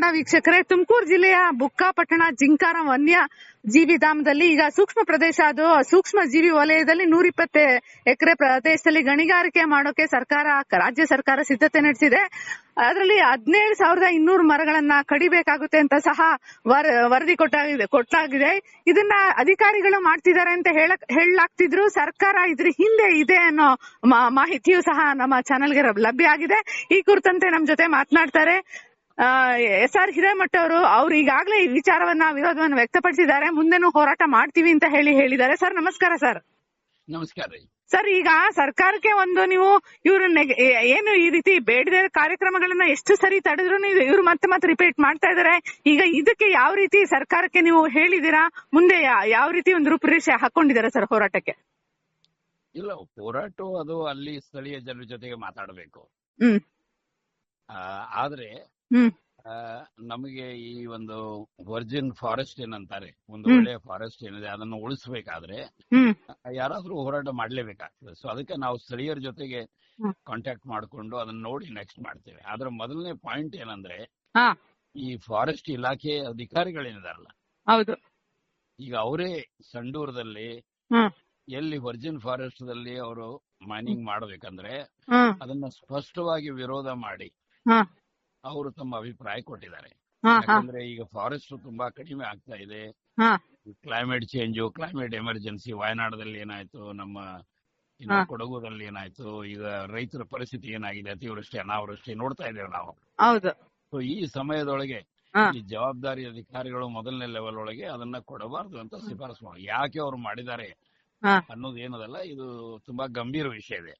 ಕನ್ನಡ ವೀಕ್ಷಕರೇ, ತುಮಕೂರು ಜಿಲ್ಲೆಯ ಬುಕ್ಕಾಪಟ್ಟಣ ಜಿಂಕಾರ ವನ್ಯ ಜೀವಿಧಾಮದಲ್ಲಿ ಈಗ ಸೂಕ್ಷ್ಮ ಪ್ರದೇಶ ಅದು. ಸೂಕ್ಷ್ಮ ಜೀವಿ ವಲಯದಲ್ಲಿ ನೂರಿಪ್ಪತ್ತು ಎಕರೆ ಪ್ರದೇಶದಲ್ಲಿ ಗಣಿಗಾರಿಕೆ ಮಾಡೋಕೆ ಸರ್ಕಾರ, ರಾಜ್ಯ ಸರ್ಕಾರ ಸಿದ್ಧತೆ ನಡೆಸಿದೆ. ಅದರಲ್ಲಿ ಹದಿನೇಳು ಸಾವಿರದ ಇನ್ನೂರು ಮರಗಳನ್ನ ಕಡಿಬೇಕಾಗುತ್ತೆ ಅಂತ ಸಹ ವರ- ವರದಿ ಕೊಟ್ಟಾಗಿದೆ ಕೊಟ್ಟಾಗಿದೆ. ಇದನ್ನ ಅಧಿಕಾರಿಗಳು ಮಾಡ್ತಿದ್ದಾರೆ ಅಂತ ಹೇಳಕ್ ಹೇಳಲಾಗ್ತಿದ್ರು. ಸರ್ಕಾರ ಇದ್ರ ಹಿಂದೆ ಇದೆ ಅನ್ನೋ ಮಾಹಿತಿಯು ಸಹ ನಮ್ಮ ಚಾನೆಲ್ಗೆ ಲಭ್ಯ ಆಗಿದೆ. ಈ ಕುರಿತಂತೆ ನಮ್ ಜೊತೆ ಮಾತನಾಡ್ತಾರೆ. ಎಸ್ ಆರ್ ಹಿರೇಮಠ ಅವರು ಅವ್ರು ಈಗಾಗಲೇ ಈ ವಿಚಾರವನ್ನ ವಿರೋಧವನ್ನು ವ್ಯಕ್ತಪಡಿಸಿದ್ದಾರೆ. ಮುಂದೆನೂ ಹೋರಾಟ ಮಾಡ್ತೀವಿ ಅಂತ ಹೇಳಿ ಹೇಳಿದ್ದಾರೆ. ಸರ್ ನಮಸ್ಕಾರ ಸರ್. ನಮಸ್ಕಾರ ಸರ್ ಈಗ ಸರ್ಕಾರಕ್ಕೆ ಒಂದು ನೀವು ಇವ್ರ ಏನು ಈ ರೀತಿ ಬೇಡದ ಕಾರ್ಯಕ್ರಮಗಳನ್ನ ಎಷ್ಟು ಸರಿ ತಡೆದ್ರು ಇವ್ರು ಮತ್ತೆ ಮತ್ತೆ ರಿಪೀಟ್ ಮಾಡ್ತಾ ಇದಾರೆ ಈಗ ಇದಕ್ಕೆ ಯಾವ ರೀತಿ ಸರ್ಕಾರಕ್ಕೆ ನೀವು ಹೇಳಿದೀರಾ ಮುಂದೆ ಯಾವ ರೀತಿ ಒಂದು ರೂಪುರೇಷೆ ಹಾಕೊಂಡಿದ್ದಾರೆ ಸರ್ ಹೋರಾಟಕ್ಕೆ? ಇಲ್ಲ ಹೋರಾಟ ಅದು ಅಲ್ಲಿ ಸ್ಥಳೀಯ ಜನರ ಜೊತೆಗೆ ಮಾತಾಡಬೇಕು. ಆದ್ರೆ ನಮಗೆ ಈ ಒಂದು ವರ್ಜಿನ್ ಫಾರೆಸ್ಟ್ ಏನಂತಾರೆ ಒಂದು ಒಳ್ಳೆ ಒಳ್ಳೆಯ ಫಾರೆಸ್ಟ್ ಏನಿದೆ ಅದನ್ನು ಉಳಿಸಬೇಕಾದ್ರೆ ಯಾರಾದ್ರೂ ಹೋರಾಟ ಮಾಡ್ಲೇಬೇಕಾಗ್ತದೆ. ಸೊ ಅದಕ್ಕೆ ನಾವು ಸ್ಥಳೀಯರ ಜೊತೆಗೆ. ಕಾಂಟ್ಯಾಕ್ಟ್ ಮಾಡ್ಕೊಂಡು ಅದನ್ನ ನೋಡಿ ನೆಕ್ಸ್ಟ್ ಮಾಡ್ತೇವೆ. ಆದ್ರ ಮೊದಲನೇ ಪಾಯಿಂಟ್ ಏನಂದ್ರೆ ಈ ಫಾರೆಸ್ಟ್ ಇಲಾಖೆ ಅಧಿಕಾರಿಗಳೇನಿದಾರಲ್ಲ ಹೌದು. ಈಗ ಅವರೇ ಸಂಡೂರದಲ್ಲಿ ಎಲ್ಲಿ ವರ್ಜಿನ್ ಫಾರೆಸ್ಟ್ ದಲ್ಲಿ ಅವರು ಮೈನಿಂಗ್ ಮಾಡಬೇಕಂದ್ರೆ ಅದನ್ನ ಸ್ಪಷ್ಟವಾಗಿ ವಿರೋಧ ಮಾಡಿ ಅವರು ತಮ್ಮ ಅಭಿಪ್ರಾಯ ಕೊಟ್ಟಿದ್ದಾರೆ. ಯಾಕಂದ್ರೆ ಈಗ ಫಾರೆಸ್ಟ್ ತುಂಬಾ ಕಡಿಮೆ ಆಗ್ತಾ ಇದೆ. ಕ್ಲೈಮೇಟ್ ಚೇಂಜ್ ಕ್ಲೈಮೇಟ್ ಎಮರ್ಜೆನ್ಸಿ ವಯನಾಡದಲ್ಲಿ ಏನಾಯ್ತು ನಮ್ಮ ಇನ್ನು. ಕೊಡಗುದಲ್ಲಿ ಏನಾಯ್ತು ಈಗ ರೈತರ ಪರಿಸ್ಥಿತಿ ಏನಾಗಿದೆ ಅತಿವೃಷ್ಟಿ ಅನಾವೃಷ್ಟಿ ನೋಡ್ತಾ ಇದ್ದೇವೆ ನಾವು. ಸೊ ಈ ಸಮಯದೊಳಗೆ ಈ ಜವಾಬ್ದಾರಿ ಅಧಿಕಾರಿಗಳು ಮೊದಲನೇ ಲೆವೆಲ್ ಒಳಗೆ ಅದನ್ನ ಕೊಡಬಾರದು ಅಂತ ಶಿಫಾರಸು ಮಾಡಿ. ಯಾಕೆ ಅವ್ರು ಮಾಡಿದ್ದಾರೆ ಅನ್ನೋದೇನದಲ್ಲ ಅನ್ನೋದು ಏನದಲ್ಲ ಇದು ತುಂಬಾ ಗಂಭೀರ ವಿಷಯ ಇದೆ.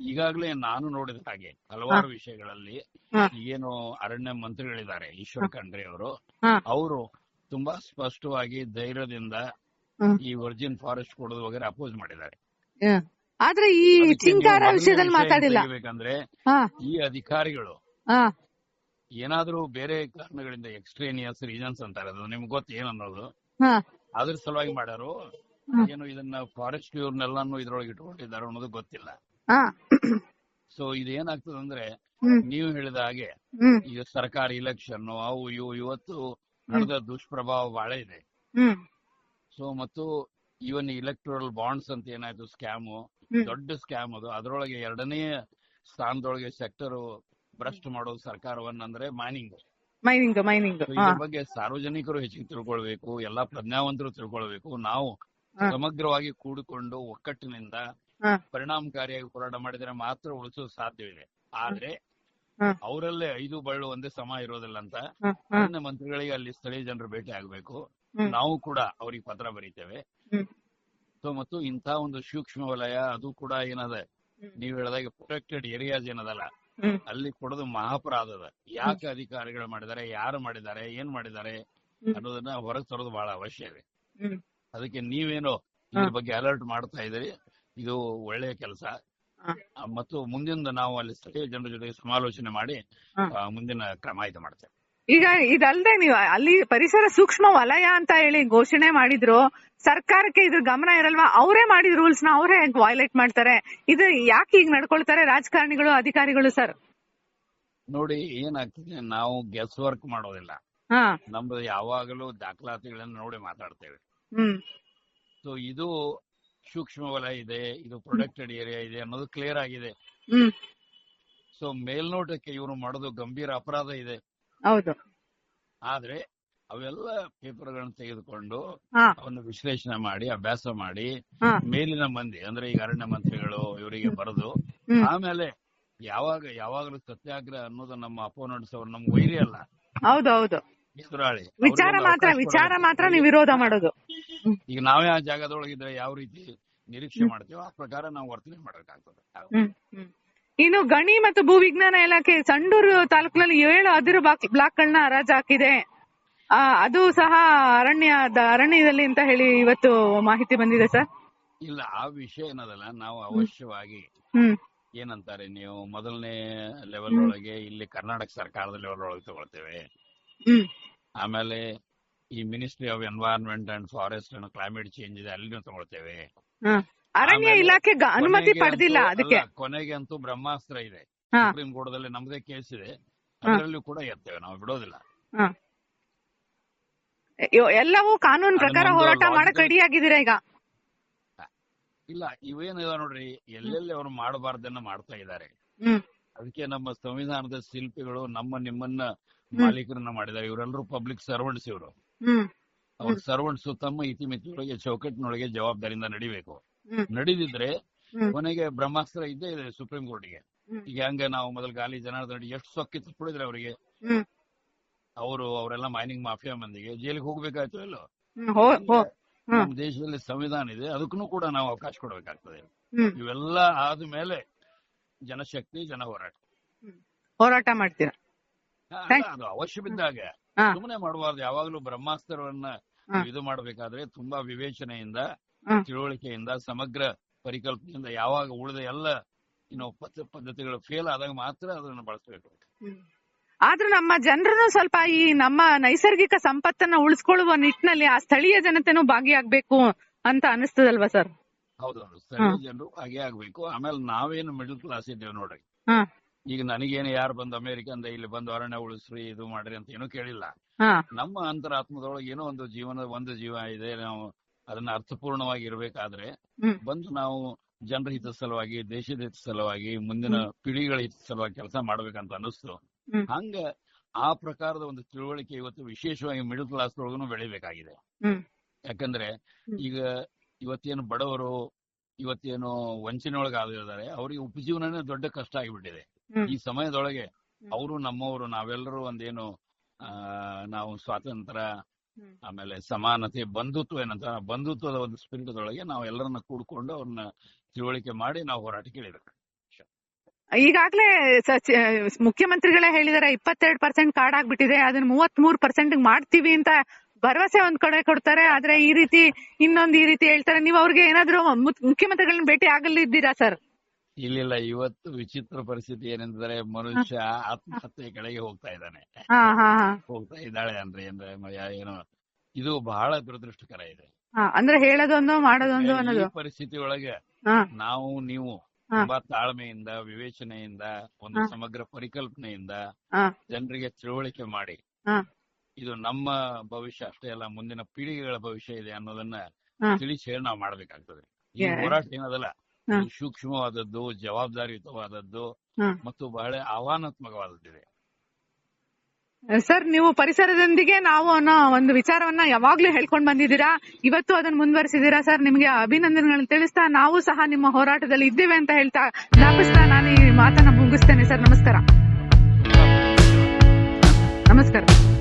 ಈಗಾಗಲೇ ನಾನು ನೋಡಿದ ಹಾಗೆ ಹಲವಾರು ವಿಷಯಗಳಲ್ಲಿ. ಏನು ಅರಣ್ಯ ಮಂತ್ರಿಗಳಿದ್ದಾರೆ ಈಶ್ವರ್ ಖಂಡ್ರೆ ಅವರು. ಅವರು ತುಂಬಾ ಸ್ಪಷ್ಟವಾಗಿ ಧೈರ್ಯದಿಂದ ಈ ವರ್ಜಿನ್ ಫಾರೆಸ್ಟ್ ಕೊಡೋದು ವಗೇರೆ ಅಪೋಸ್ ಮಾಡಿದ್ದಾರೆ. ಆದ್ರೆ ಈ ಚಿಂಕಾರ ವಿಷಯದಲ್ಲಿ ಮಾತಾಡಿಲ್ಲ. ಈ ಅಧಿಕಾರಿಗಳು ಏನಾದ್ರೂ ಬೇರೆ ಕಾರಣಗಳಿಂದ ಎಕ್ಸ್ಟ್ರೇನಿಯಸ್ ರೀಸನ್ಸ್ ಅಂತಾರೆ ಅದು ನಿಮ್ಗೆ ಗೊತ್ತ ಏನನ್ನೋದು. ಅದ್ರ ಸಲುವಾಗಿ ಮಾಡ್ಯಾರು ಏನು ಇದನ್ನ ಫಾರೆಸ್ಟ್ ಇವ್ರನ್ನೆಲ್ಲಾನು ಇದ್ರೊಳಗೆ ಇಟ್ಕೊಂಡಿದ್ದಾರೆ ಅನ್ನೋದು ಗೊತ್ತಿಲ್ಲ. ಹಾ. ಸೊ ಇದೇನಾಗ್ತದೆ ಅಂದ್ರೆ ಹ್ಮ್. ನೀವು ಹೇಳಿದ ಹಾಗೆ ಹ್ಮ್. ಈಗ ಸರ್ಕಾರಿ ಇಲೆಕ್ಷನ್ ಅವು ಇವು ಇವತ್ತು ನಡೆದ ದುಷ್ಪ್ರಭಾವ ಬಹಳ ಇದೆ. ಹ್ಮ್. ಸೊ ಮತ್ತು ಇವನ್ ಇಲೆಕ್ಟ್ರಲ್ ಬಾಂಡ್ಸ್ ಅಂತ ಏನಾಯ್ತು ಸ್ಕ್ಯಾಮ್ ಹ್ಮ್. ದೊಡ್ಡ ಸ್ಕ್ಯಾಮ್ ಅದು. ಅದರೊಳಗೆ ಎರಡನೇ ಸ್ಥಾನದೊಳಗೆ ಸೆಕ್ಟರ್ ಭ್ರಷ್ಟ ಮಾಡೋದು ಸರ್ಕಾರವನ್ನಂದ್ರೆ ಮೈನಿಂಗ್ ಮೈನಿಂಗ್ ಮೈನಿಂಗ್ ಹಾ. ಇದ್ರ ಬಗ್ಗೆ ಸಾರ್ವಜನಿಕರು ಹೆಚ್ಚಿಗೆ ತಿಳ್ಕೊಳ್ಬೇಕು ಎಲ್ಲಾ ಪ್ರಜ್ಞಾವಂತರು ತಿಳ್ಕೊಳ್ಬೇಕು. ನಾವು ಹಾ. ಸಮಗ್ರವಾಗಿ ಕೂಡಿಕೊಂಡು ಒಕ್ಕಟ್ಟಿನಿಂದ. ಪರಿಣಾಮಕಾರಿಯಾಗಿ ಹೋರಾಟ ಮಾಡಿದ್ರೆ ಮಾತ್ರ ಉಳಿಸೋದು ಸಾಧ್ಯವಿದೆ. ಆದ್ರೆ. ಅವರಲ್ಲೇ ಐದು ಬಳ್ಳು ಒಂದೇ ಸಮ ಇರೋದಿಲ್ಲ ಅಂತ ಅರಣ್ಯ ಮಂತ್ರಿಗಳಿಗೆ ಅಲ್ಲಿ ಸ್ಥಳೀಯ ಜನರು ಭೇಟಿ ಆಗ್ಬೇಕು. ನಾವು ಕೂಡ ಅವ್ರಿಗೆ ಪತ್ರ ಬರೀತೇವೆ. ಸೊ ಮತ್ತು ಇಂಥ ಒಂದು ಸೂಕ್ಷ್ಮ ವಲಯ ಅದು ಕೂಡ ಏನದ. ನೀವು ಹೇಳಿದಾಗ ಪ್ರೊಟೆಕ್ಟೆಡ್ ಏರಿಯಾಸ್ ಏನದಲ್ಲ. ಅಲ್ಲಿ ಕೊಡೋದು ಮಹಾಪರಾಧದ ಯಾಕೆ ಅಧಿಕಾರಿಗಳು ಮಾಡಿದ್ದಾರೆ? ಯಾರು ಮಾಡಿದ್ದಾರೆ? ಏನ್ ಮಾಡಿದ್ದಾರೆ? ಅನ್ನೋದನ್ನ ಹೊರಗೆ ತರೋದು ಬಹಳ ಅವಶ್ಯ ಇದೆ. ಅದಕ್ಕೆ ನೀವೇನೋ ಇದ್ರ ಬಗ್ಗೆ ಅಲರ್ಟ್ ಮಾಡ್ತಾ ಇದ್ದೀರಿ. ಇದು ಒಳ್ಳೆಯ ಕೆಲಸ. ಮತ್ತು ಮುಂದಿನ ನಾವು ಅಲ್ಲಿ ಸ್ಥಳೀಯ ಜನರ ಜೊತೆಗೆ ಸಮಾಲೋಚನೆ ಮಾಡಿ ಮುಂದಿನ ಕ್ರಮ ಇದು ಮಾಡ್ತೇವೆ. ಈಗ ಇದಲ್ದೆ ನೀವು ಅಲ್ಲಿ ಪರಿಸರ ಸೂಕ್ಷ್ಮ ವಲಯ ಅಂತ ಹೇಳಿ ಘೋಷಣೆ ಮಾಡಿದ್ರು ಸರ್ಕಾರಕ್ಕೆ ಇದ್ರ ಗಮನ ಇರಲ್ವಾ? ಅವರೇ ಮಾಡಿದ ರೂಲ್ಸ್ನ ಅವರೇ ವೈಲೇಟ್ ಮಾಡ್ತಾರೆ? ಇದು ಯಾಕೆ ಈಗ ನಡ್ಕೊಳ್ತಾರೆ ರಾಜಕಾರಣಿಗಳು ಅಧಿಕಾರಿಗಳು ಸರ್ ನೋಡಿ ಏನಾಗ್ತದೆ ನಾವು ಗೆಸ್ ವರ್ಕ್ ಮಾಡೋದಿಲ್ಲ. ನಮ್ದು ಯಾವಾಗಲೂ ದಾಖಲಾತಿಗಳನ್ನ ನೋಡಿ ಮಾತಾಡ್ತೇವೆ. ಹ್ಮ್. ಸೊ ಇದು ಸೂಕ್ಷ್ಮ ವಲಯ ಇದೆ ಇದು ಪ್ರೊಟೆಕ್ಟೆಡ್ ಏರಿಯಾ ಇದೆ ಅನ್ನೋದು ಕ್ಲಿಯರ್ ಆಗಿದೆ. ಸೊ ಮೇಲ್ನೋಟಕ್ಕೆ ಇವರು ಮಾಡೋದು ಗಂಭೀರ ಅಪರಾಧ ಇದೆ. ಹೌದು. ಆದ್ರೆ ಅವೆಲ್ಲ ಪೇಪರ್ಗಳನ್ನು ತೆಗೆದುಕೊಂಡು ಅವನ್ನು ವಿಶ್ಲೇಷಣೆ ಮಾಡಿ ಅಭ್ಯಾಸ ಮಾಡಿ ಮೇಲಿನ ಮಂದಿ ಅಂದ್ರೆ ಈಗ ಅರಣ್ಯ ಮಂತ್ರಿಗಳು ಇವರಿಗೆ ಬರೆದು ಆಮೇಲೆ ಯಾವಾಗ ಯಾವಾಗಲೂ ಸತ್ಯಾಗ್ರಹ ಅನ್ನೋದು ನಮ್ಮ ಅಪೋನೆಂಟ್ಸ್ ಅವರು ನಮ್ಗೆ ವೈರಿ ಅಲ್ಲ ಹೌದು ಹೌದು. ಎದುರಾಳಿ. ವಿಚಾರ ಮಾತ್ರ ವಿಚಾರ ಮಾತ್ರ ನೀವು ವಿರೋಧ ಮಾಡೋದು. ಈಗ ನಾವೇ ಆ ಜಾಗದೊಳಗಿದ್ರೆ ಯಾವ ರೀತಿ ನಿರೀಕ್ಷೆ ಮಾಡ್ತೀವೋ ಆ ಪ್ರಕಾರ ನಾವು ವರ್ತನೆ ಮಾಡಬೇಕಾಗ್ತದೆ. ಇನ್ನು ಗಣಿ ಮತ್ತು ಭೂ ವಿಜ್ಞಾನ ಇಲಾಖೆ ಸಂಡೂರು ತಾಲೂಕಿನಲ್ಲಿ ಏಳು ಅದಿರು ಬ್ಲಾಕ್ ಗಳನ್ನ ಹರಾಜು ಹಾಕಿದೆ ಆ, ಅದು ಸಹ ಅರಣ್ಯ ಅರಣ್ಯದಲ್ಲಿ ಅಂತ ಹೇಳಿ ಇವತ್ತು ಮಾಹಿತಿ ಬಂದಿದೆ ಸರ್. ಇಲ್ಲ ಆ ವಿಷಯ ಏನದಲ್ಲ ನಾವು ಅವಶ್ಯವಾಗಿ ಏನಂತಾರೆ ನೀವು ಮೊದಲನೇ ಲೆವೆಲ್ ಒಳಗೆ ಇಲ್ಲಿ ಕರ್ನಾಟಕ ಸರ್ಕಾರದ ಲೆವೆಲ್ ಒಳಗೆ ತಗೊಳ್ತೇವೆ. ಆಮೇಲೆ ಈ ministry of environment and forest and climate change ಇದೆ ಅಲ್ಲಿ ತಗೊಳ್ತೇವೆ. ಅರಣ್ಯ ಇಲಾಖೆ ಅನುಮತಿ ಪಡೆದಿಲ್ಲ ಅದಕ್ಕೆ. ಅಲ್ಲ, ಕೊನೆಗೆ ಅಂತೂ ಬ್ರಹ್ಮಾಸ್ತ್ರ ಇದೆ. ಸುಪ್ರೀಂ ಕೋರ್ಟ್ ದಲ್ಲಿ ನಮ್ದೇ ಕೇಸ್ ಇದೆ. ಅದರಲ್ಲೂ ಕೂಡ ಎತ್ತೇವೆ ನಾವು ಬಿಡೋದಿಲ್ಲ. ಎಲ್ಲವೂ ಕಾನೂನು ಪ್ರಕಾರ ಹೋರಾಟ ಮಾಡಕ್ ರೆಡಿ ಆಗಿದ್ದೀರಾ ಈಗ ಇಲ್ಲ ಇವೇನಿದೆ ನೋಡ್ರಿ ಎಲ್ಲೆಲ್ಲಿ ಅವ್ರು ಮಾಡಬಾರ್ದನ್ನ ಮಾಡ್ತಾ ಇದಾರೆ ಅದಕ್ಕೆ ನಮ್ಮ ಸಂವಿಧಾನದ ಶಿಲ್ಪಿಗಳು ನಮ್ಮ ನಿಮ್ಮನ್ನ ಮಾಲೀಕರನ್ನ ಮಾಡಿದ್ದಾರೆ. ಇವರೆಲ್ಲರೂ ಪಬ್ಲಿಕ್ ಸರ್ವೆಂಟ್ಸ್ ಇವರು. ಅವ್ರ ಸರ್ವೆಂಟ್ಸ್ ತಮ್ಮ ಇತಿಮಿತಿಯೊಳಗೆ ಚೌಕಟ್ಟಿನೊಳಗೆ ಜವಾಬ್ದಾರಿಯಿಂದ ನಡಿಬೇಕು. ನಡೀದಿದ್ರೆ. ಕೊನೆಗೆ ಬ್ರಹ್ಮಾಸ್ತ್ರ ಇದ್ದೇ ಇದೆ ಸುಪ್ರೀಂ ಕೋರ್ಟ್ಗೆ. ಈಗ ಹಂಗ ನಾವು ಮೊದಲು ಗಾಲಿ ಜನಾರ್ದನ ರೆಡ್ಡಿ ಎಷ್ಟು ಸೊಕ್ಕಿ ತಿಳಿದ್ರೆ ಅವರಿಗೆ. ಅವರು ಅವರೆಲ್ಲ ಮೈನಿಂಗ್ ಮಾಫಿಯಾ ಮಂದಿಗೆ ಜೈಲಿಗೆ ಹೋಗ್ಬೇಕಾಯ್ತು ಎಲ್ಲೋ ನಮ್ಮ ದೇಶದಲ್ಲಿ ಸಂವಿಧಾನ ಇದೆ ಅದಕ್ಕೂ ಕೂಡ ನಾವು ಅವಕಾಶ ಕೊಡಬೇಕಾಗ್ತದೆ. ಇವೆಲ್ಲ ಆದ್ಮೇಲೆ ಜನಶಕ್ತಿ ಜನ ಹೋರಾಟ. ಹೋರಾಟ ಮಾಡ್ತೀರಾ? ಅದು ಅವಶ್ಯ ಬಿದ್ದಾಗ. ಸುಮ್ಮನೆ ಮಾಡಬಾರ್ದು. ಯಾವಾಗ್ಲೂ ಬ್ರಹ್ಮಾಸ್ತ್ರವನ್ನ. ಇದು ಮಾಡಬೇಕಾದ್ರೆ ತುಂಬಾ ವಿವೇಚನೆಯಿಂದ. ತಿಳುವಳಿಕೆಯಿಂದ ಸಮಗ್ರ ಪರಿಕಲ್ಪನೆಯಿಂದ ಯಾವಾಗ ಉಳಿದ ಎಲ್ಲ ಇನ್ನ ಪದ್ಧತಿಗಳು ಫೇಲ್ ಆದಾಗ ಮಾತ್ರ ಅದನ್ನ ಬಳಸಬೇಕು. ಆದ್ರೂ ನಮ್ಮ ಜನರನ್ನು ಸ್ವಲ್ಪ ಈ ನಮ್ಮ ನೈಸರ್ಗಿಕ ಸಂಪತ್ತನ್ನ ಉಳಿಸ್ಕೊಳ್ಳುವ ನಿಟ್ಟಿನಲ್ಲಿ ಆ ಸ್ಥಳೀಯ ಜನತೆನೂ ಭಾಗಿಯಾಗಬೇಕು ಅಂತ ಅನಿಸ್ತದಲ್ವಾ ಸರ್? ಹೌದೌದು. ಸ್ಥಳೀಯ ಜನರು ಹಾಗೆ ಆಗ್ಬೇಕು ಆಮೇಲೆ ನಾವೇನು ಮಿಡಲ್ ಕ್ಲಾಸ್ ಇದ್ದೇವೆ ನೋಡ್ರಿ. ಈಗ ನನಗೇನು ಯಾರು ಬಂದು ಅಮೆರಿಕದಿಂದ ಇಲ್ಲಿ ಬಂದು ಅರಣ್ಯ ಉಳಿಸ್ರಿ ಇದು ಮಾಡ್ರಿ ಅಂತ ಏನೂ ಕೇಳಿಲ್ಲ. ನಮ್ಮ ಅಂತರಾತ್ಮದೊಳಗೆ ಏನೋ ಒಂದು ಜೀವನ ಒಂದು ಜೀವ ಇದೆ ನಾವು ಅದನ್ನ ಅರ್ಥಪೂರ್ಣವಾಗಿ ಇರಬೇಕಾದ್ರೆ. ಬಂದು ನಾವು ಜನರ ಹಿತ ಸಲುವಾಗಿ ದೇಶದ ಹಿತ ಸಲುವಾಗಿ ಮುಂದಿನ ಪೀಳಿಗೆಗಳ ಹಿತ ಸಲುವಾಗಿ ಕೆಲಸ ಮಾಡ್ಬೇಕಂತ ಅನಿಸ್ತು ಹಂಗ ಆ ಪ್ರಕಾರದ ಒಂದು ತಿಳುವಳಿಕೆ ಇವತ್ತು ವಿಶೇಷವಾಗಿ ಮಿಡಲ್ ಕ್ಲಾಸ್ ಒಳಗೂ ಬೆಳಿಬೇಕಾಗಿದೆ. ಯಾಕಂದ್ರೆ ಈಗ ಇವತ್ತೇನು ಬಡವರು ಇವತ್ತೇನು ವಂಚನೆ ಒಳಗೆ ಆಗಿದ್ದಾರೆ ಅವರಿಗೆ ಉಪಜೀವನನೇ ದೊಡ್ಡ ಕಷ್ಟ ಆಗಿಬಿಟ್ಟಿದೆ. ಈ ಸಮಯದೊಳಗೆ ಅವರು ನಮ್ಮವರು ನಾವೆಲ್ಲರೂ ಒಂದೇನು ಆ ನಾವು ಸ್ವಾತಂತ್ರ್ಯ ಆಮೇಲೆ ಸಮಾನತೆ ಬಂಧುತ್ವ ಏನಂತ ಬಂಧುತ್ವದ ಒಂದು ಸ್ಪಿರಿಟ್ ಒಳಗೆ ನಾವು ಎಲ್ಲರನ್ನ ಕೂಡ್ಕೊಂಡು ಅವ್ರನ್ನ ತಿಳುವಳಿಕೆ ಮಾಡಿ ನಾವು ಹೋರಾಟ ಇಳಿಬೇಕು ಈಗಾಗ್ಲೇ ಮುಖ್ಯಮಂತ್ರಿಗಳೇ ಹೇಳಿದಾರೆ ಇಪ್ಪತ್ತೆರಡು ಪರ್ಸೆಂಟ್ ಕಾರ್ಡ್ ಆಗ್ಬಿಟ್ಟಿದೆ ಅದನ್ನ ಮೂವತ್ ಮೂರು ಪರ್ಸೆಂಟ್ ಮಾಡ್ತೀವಿ ಅಂತ ಭರವಸೆ ಒಂದ್ ಕಡೆ ಕೊಡ್ತಾರೆ ಆದ್ರೆ ಈ ರೀತಿ ಇನ್ನೊಂದ್ ಈ ರೀತಿ ಹೇಳ್ತಾರೆ. ನೀವು ಅವ್ರಿಗೆ ಏನಾದ್ರು ಮುತ್- ಮುಖ್ಯಮಂತ್ರಿಗಳನ್ನ ಭೇಟಿ ಆಗಲಿದ್ದೀರಾ ಸರ್? ಇಲ್ಲಿಲ್ಲ ಇವತ್ತು ವಿಚಿತ್ರ ಪರಿಸ್ಥಿತಿ ಏನಂದ್ರೆ ಮನುಷ್ಯ ಆತ್ಮಹತ್ಯೆ ಕಡೆಗೆ ಹೋಗ್ತಾ ಇದ್ದಾನೆ. ಹೋಗ್ತಾ ಇದ್ದಾಳೆ ಅಂದ್ರೆ ಅಂದ್ರೆ ಏನು ಇದು ಬಹಳ ದುರದೃಷ್ಟಕರ ಇದೆ. ಅಂದ್ರೆ ಹೇಳೋದೊಂದು ಮಾಡೋದೊಂದು ಅನ್ನೋದು. ಪರಿಸ್ಥಿತಿ ಒಳಗೆ ನಾವು ನೀವು. ತುಂಬಾ ತಾಳ್ಮೆಯಿಂದ ವಿವೇಚನೆಯಿಂದ ಒಂದು ಸಮಗ್ರ ಪರಿಕಲ್ಪನೆಯಿಂದ ಜನರಿಗೆ ತಿಳುವಳಿಕೆ ಮಾಡಿ ಇದು ನಮ್ಮ ಭವಿಷ್ಯ ಅಷ್ಟೇ ಅಲ್ಲ ಮುಂದಿನ ಪೀಳಿಗೆಗಳ ಭವಿಷ್ಯ ಇದೆ ಅನ್ನೋದನ್ನ. ತಿಳಿಸಿ ಹೇಳಿ ನಾವು ಮಾಡ್ಬೇಕಾಗ್ತದೆ. ಈ. ಹೋರಾಟ ಏನದಲ್ಲ ಸೂಕ್ಷ್ಮವಾದದ್ದು ಜವಾಬ್ದಾರಿಯುತವಾದದ್ದು ಮತ್ತು ಬಹಳ ಆಹ್ವಾನಾತ್ಮಕವಾದದ್ದಿದೆ. ಸರ್ ನೀವು ಪರಿಸರದೊಂದಿಗೆ ನಾವು ಅನ್ನೋ ಒಂದು ವಿಚಾರವನ್ನ ಯಾವಾಗ್ಲೂ ಹೇಳ್ಕೊಂಡ್ ಬಂದಿದ್ದೀರಾ? ಇವತ್ತು ಅದನ್ನ ಮುಂದುವರಿಸಿದೀರಾ ಸರ್? ನಿಮ್ಗೆ ಅಭಿನಂದನೆಗಳನ್ನ ತಿಳಿಸ್ತಾ ನಾವು ಸಹ ನಿಮ್ಮ ಹೋರಾಟದಲ್ಲಿ ಇದ್ದೇವೆ ಅಂತ ಹೇಳ್ತಾ ಜ್ಞಾಪಿಸ್ತಾ ನಾನು ಈ ಮಾತನ್ನ ಮುಗಿಸ್ತೇನೆ ಸರ್. ನಮಸ್ಕಾರ. ನಮಸ್ಕಾರ.